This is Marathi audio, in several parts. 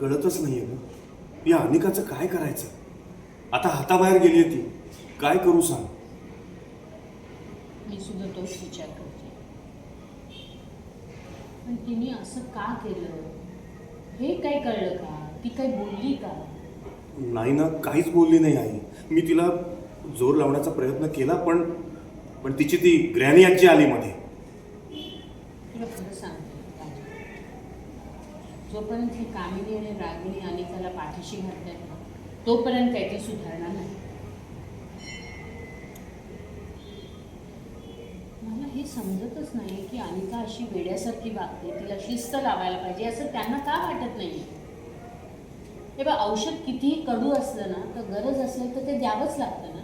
कळतच नाहीये ग. या अनिकाचं काय करायचं? आता हाताबाहेर गेली ती. काय करू सांग? मी सुद्धा तोच विचार करते. पण तिने असं का केलं? हे काय कळलं का? ती काही बोलली का? नाही ना काहीच बोलली नाही आई. मी तिला जोर लावण्याचा प्रयत्न केला पण पण तिची ती ग्रॅनी आजी आली मध्ये तुला खरं सांगते राजा. जोपर्यंत ही कामिनी आणि रागिणी अनेकाला पाठीशी घालतायत ना तोपर्यंत काही सुधारणार नाही. मला हे समजतच नाही की अनिका अशी वेड्यासारखी वागते तिला शिस्त लावायला पाहिजे असं त्यांना का वाटत नाही हे बघ औषध कितीही कडू असलं ना तर गरज असेल तर ते द्यावंच लागतं ना.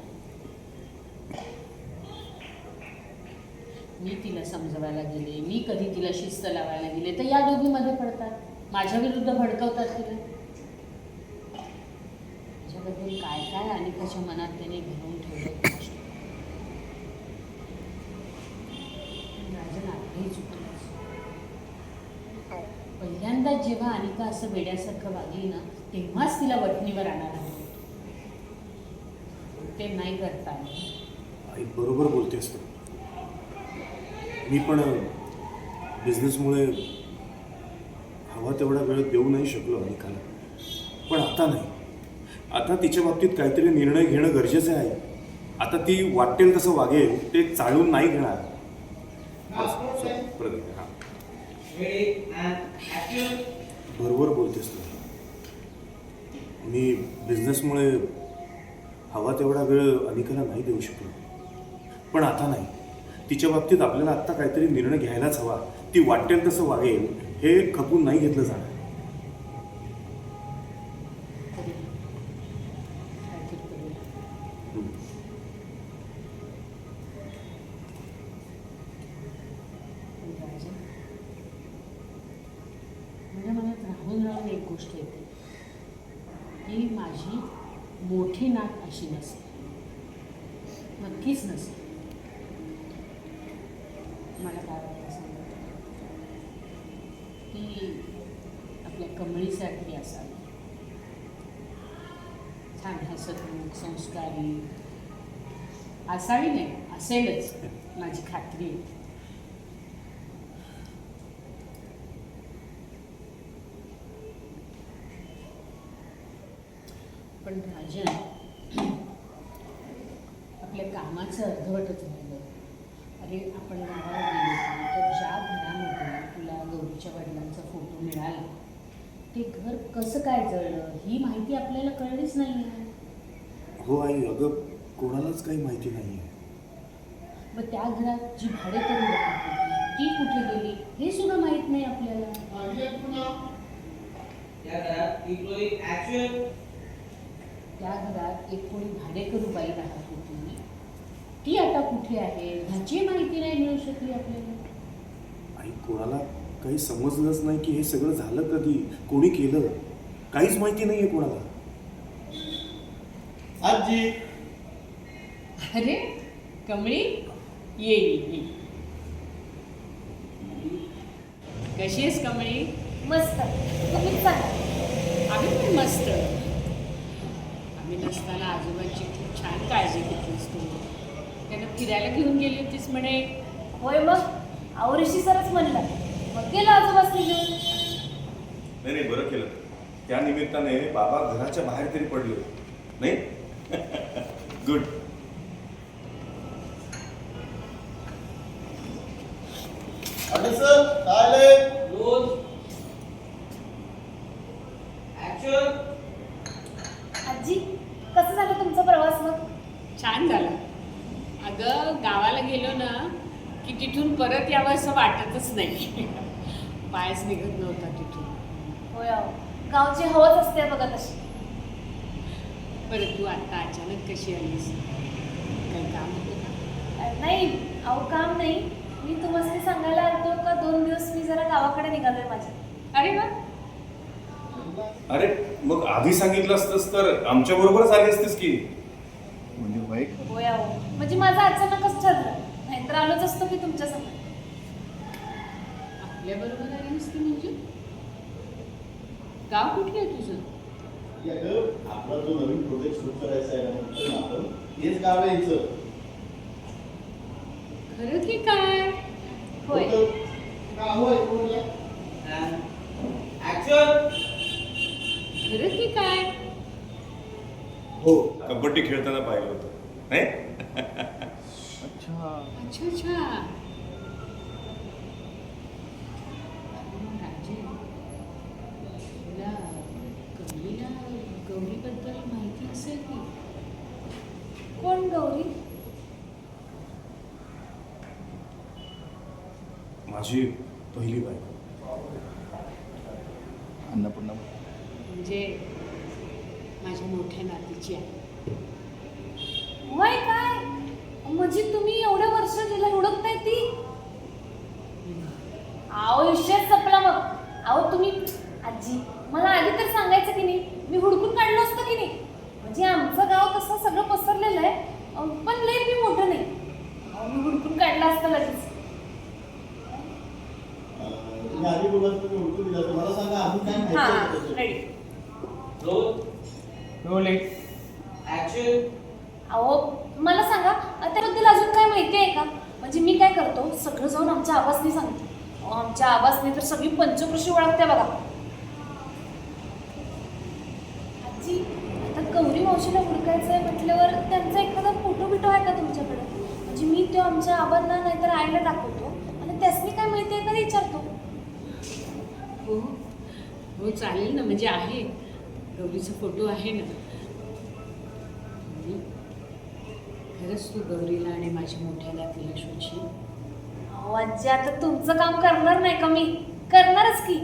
मी तिला समजवायला गेले मी कधी तिला शिस्त लावायला गेले तर या दोघीमध्ये पडतात. माझ्या विरुद्ध भडकवतात तिला माझ्याबद्दल काय काय आणि त्याच्या मनात त्याने घेऊन ठेवलं राजन आपलंही चुकलं पहिल्यांदा जेव्हा अनिका असं वेड्यासारखं वागली ना तेव्हाच तिला वटणीवर आणायला ते नाही करता आई बरोबर बोलतेस तू. मी पण बिझनेसमुळे हवा तेवढा वेळ देऊ नाही शकलो अनिकाला. पण आता नाही. आता तिच्या बाबतीत काहीतरी निर्णय घेणं गरजेचं आहे. आता ती वाटेल तसं वागेल ते चालून नाही घेणार. बस, बरोबर बोलतेस तू. मी बिझनेसमुळे हवा तेवढा वेळ अनिकाला नाही देऊ शकलो. पण आता नाही. तिच्या बाबतीत आपल्याला आत्ता काहीतरी निर्णय घ्यायलाच हवा. ती वाटेल तसं वागेल हे खपून नाही घेतलं जाणार. तरी माझ्या मनात राहून राहून एक गोष्ट येते. की माझी मोठी नाक अशी नसेल नक्कीच नसेल मला काय वाटतं आपल्या कमळीसाठी असावी. छान हसतमुख संस्कारी. असावी नाही असेलच माझी खात्री आहे. पण राजन आपल्या कामाचं अर्धवटच राहिलं अरे आपण गावाला गेलो तर ज्या घरामध्ये तुला गौरीच्या वडिलांचा फोटो मिळाला. ते घर कसं काय जळलं ही माहिती आपल्याला कळलीच नाही आहे हो आई अगं कोणालाच काही माहिती नाही आहे मग त्या घरात जी भाडेकरू राहत होती ती कुठे गेली हे सुद्धा माहीत नाही आपल्याला. या घरात. त्या घरात एक कोणी भाडेकरू बाई राहत होती. ती आता कुठे आहे ह्याची माहिती नाही मिळू शकली आपल्याला. आई कोणाला काही समजलंच नाही की हे सगळं झालं कधी? कोणी केलं? काहीच माहिती नाही आहे कोणाला. आजी. अरे कमळी ये कशी आहेस कमळी? मस्त. आम्ही पण मस्त. आम्ही नसताना आजोबांची खूप छान काळजी घेतलीस तू. त्यांना फिरायला घेऊन गेली होतीस म्हणे. होय मग? आवरीशी सरच म्हणलं. गेलो आजोबासनी घेऊन नाही नाही बरं केलं. त्या निमित्ताने बाबा घराच्या बाहेर तरी पडले नाही? गुड अरे सर काय आलंय? Roll. Action. आजी कसं झालं तुमचा प्रवास मग? छान झाला. अगं गावाला गेलो ना की तिथून परत यावं असं वाटतच नाही. पायच निघत नव्हता तिथून. होय अहो. गावची हवाच असते बघा तशी. परत तू आता अचानक कशी आलीस? काही काम होतं का? अ, नाही. अहो काम नाही. मी तुम्हाला सांगायला आलतो का दोन दिवस मी जरा गावाकडे निघालोय माझ्या. अरे वा! अरे मग आधी सांगितलं असतंस तर आमच्या बरोबरच आली असतीस की? म्हणजे होय अहो. म्हणजे माझं अचानकच ठरलं. नाहीतर आलोच असतो की तुमच्यासमोर आपल्या बरोबर आली नसती म्हणजे? गाव कुठलं आहे तुझं? आपला जो नवीन प्रोजेक्ट सुरू करायचा आहे ना आपण तेच गाव आहे हिचं. खरं की काय? होय. गाव आहे action. खरं की काय? हो. कबड्डी खेळताना पाहिलं होतं. नाही? अच्छा अच्छा अच्छा राजे तुला गौरीला गौरीबद्दल माहिती असेल की कोण गौरी माझी पहिली बायको. अन्नपूर्णा म्हणजे माझ्या मोठ्या नातीची आहे वय काय? म्हणजे तुम्ही एवढ्या वर्ष तिला हुडकताय ती? अहो विषयच संपला मग. अहो तुम्ही आजी मला आधी तर सांगायचं की नाही मी हुडकून काढलं असतं की नाही? म्हणजे आमचं गाव कसं सगळं पसरलेलं आहे पण लई मी मोठं नाही. मी हुडकून काढलं असतं लगेच अं, तुम्ही आधी बोलत तुम्ही उलटून दिलं तर मला सांगा अजून काय माहिती हा आहे त्याच्यात? Ready Roll. Action. अहो मला सांगा अं, त्याबद्दल अजून काय माहिती आहे का म्हणजे मी काय करतो सगळं जाऊन आमच्या आवाजने सांगते. आमच्या आवाजने तर सगळी पंचकृषी ओळखते बघा. आजी आता गौरी मावशीला हुडकायचं आहे म्हटल्यावर त्यांचा एखादा फोटो बिटो आहे का तुमच्याकडे? म्हणजे मी तो आमच्या आबांना नाहीतर आईला दाखवतो. आणि त्यासनी काय माहिती आहे का विचारतो? हो हो चालेल ना म्हणजे आहे. गौरीचा फोटो आहे ना. खरंच तू गौरीला आणि माझ्या मोठ्या नातीला शोधशील आजी आता तुमचं काम करणार नाही का मी? करणारच की.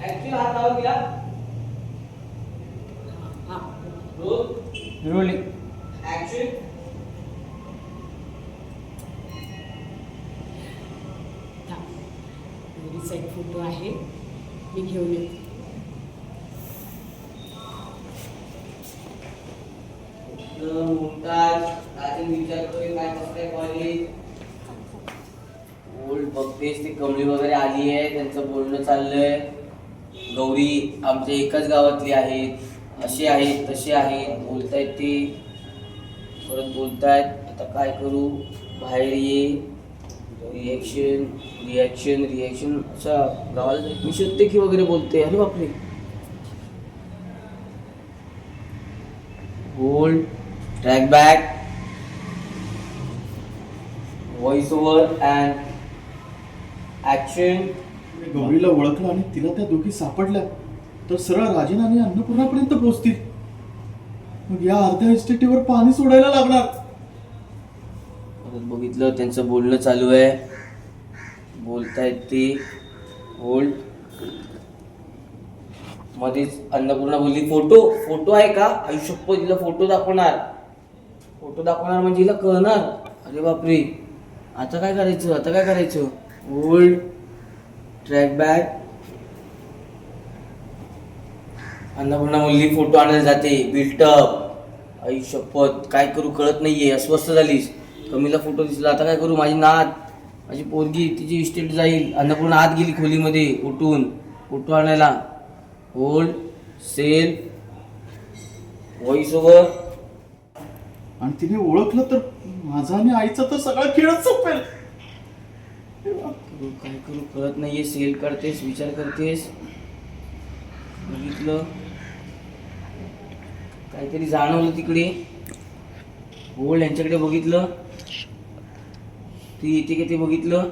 हात घ्या. हां एक फोटो आहे. मी घेऊन येते. मुमताज विचारतोय काय कसं काय कॉलेज ओल्ड बघतेस ती कमळी वगैरे आली आहे त्यांचं बोलणं चाललंय. गौरी आमच्या एकाच गावातली आहेत. असे आहेत तसे आहेत बोलतायत ते. परत बोलतायत आता काय करू? बाहेर ये. रिॲक्शन रिॲक्शन रिॲक्शन असा गावाला मी शोधते की वगैरे बोलते अरे बापरे. Hold track back voice over and action मी गौरीला ओळखलं आणि तिला त्या दोघी सापडल्या. तर सरळ राजन आणि अन्नपूर्णापर्यंत पोहोचतील. मग या अर्ध्या इस्टेटीवर पाणी सोडायला लागणार. परत बघितलं त्यांचं बोलणं चालू आहे. बोलतायत ते. होल्ड मध्येच अन्नपूर्णा बोलली फोटो फोटो आहे का? आयुष्यप्पत तिला फोटो दाखवणार. फोटो दाखवणार म्हणजे हिला कळणार. अरे बापरे. आता काय करायचं? आता काय करायचं? होल्ड ट्रॅक बॅग अन्नपूर्णा मुलगी फोटो आणायला जाते. बिल्टअप आई शपथ. काय करू कळत नाहीये. अस्वस्थ झालीस. कमीला फोटो दिसला. आता काय करू? माझी नात. माझी पोरगी तिची इस्टेट जाईल. अन्नपूर्णा आत गेली खोलीमध्ये उठून. फोटो आणायला. होल्ड सेल व्हॉइस ओव्हर आणि तिने ओळखलं तर माझा आणि आईचा तर सगळा खेळच संपेल. करू काय करू? कळत नाहीये सेल करतेस विचार करतेस. बघितलं. काहीतरी जाणवलं तिकडे. ओल्ड यांच्याकडे बघितलं. ती येते का ते बघितलं.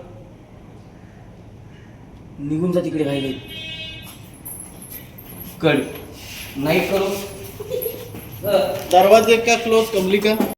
निघून जा तिकडे काही कळ नाही करू. दरवाजे का क्लोज कमली का?